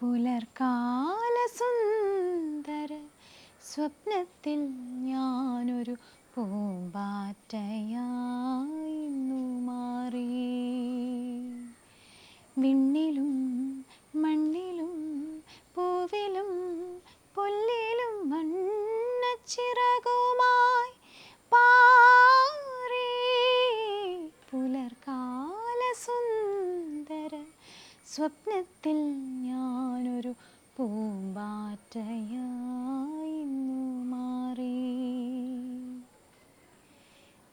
പുലർക്കാല സുന്ദര സ്വപ്നത്തിൽ ഞാനൊരു പൂമ്പാറ്റയായിന്നു മാറി. വിണ്ണിലും മണ്ണിലും പൂവിലും പുല്ലിലും വണ്ണച്ചിറകുമായി പാറി. പുലർക്കാല സുന്ദര സ്വപ്നത്തിൽ ഞാനൊരു പൂമ്പാറ്റയായി മാറി.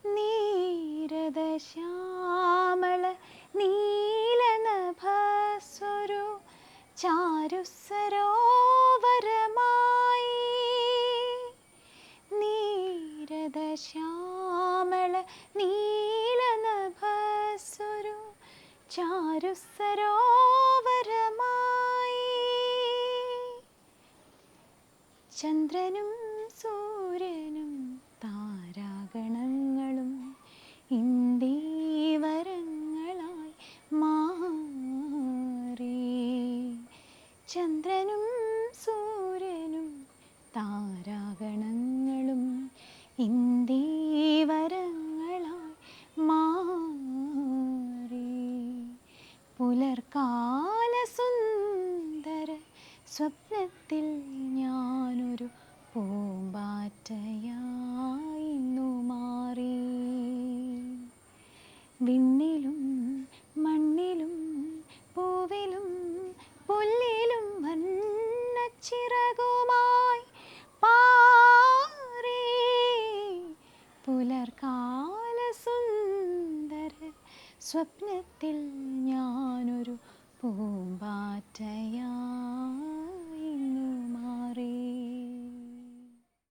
നീരദശ്യാമള നീലനഭസ്വരു ചാരുസരോവരമായി. നീരദശ്യാമള നീലനഭസ്വരു ചാരുസരോവരമായി ചന്ദ്രനും സൂര്യനും താരാഗണങ്ങളും ഇന്ദീവരങ്ങളായി മാറി. ചന്ദ്രനും സൂര്യനും താരാഗണങ്ങളും ഇന്ദീവരങ്ങളായി മാറി. പുലർക്കാല സുന്ദര സ്വപ്നത്തിൽ ഞാനൊരു പൂമ്പാറ്റയായിന്നു മാറി. വിണ്ണിലും മണ്ണിലും പൂവിലും പുല്ലിലും വന്നച്ചിറകുമായി പാറി. പുലർക്കാല സുന്ദര സ്വപ്നത്തിൽ ഞാൻ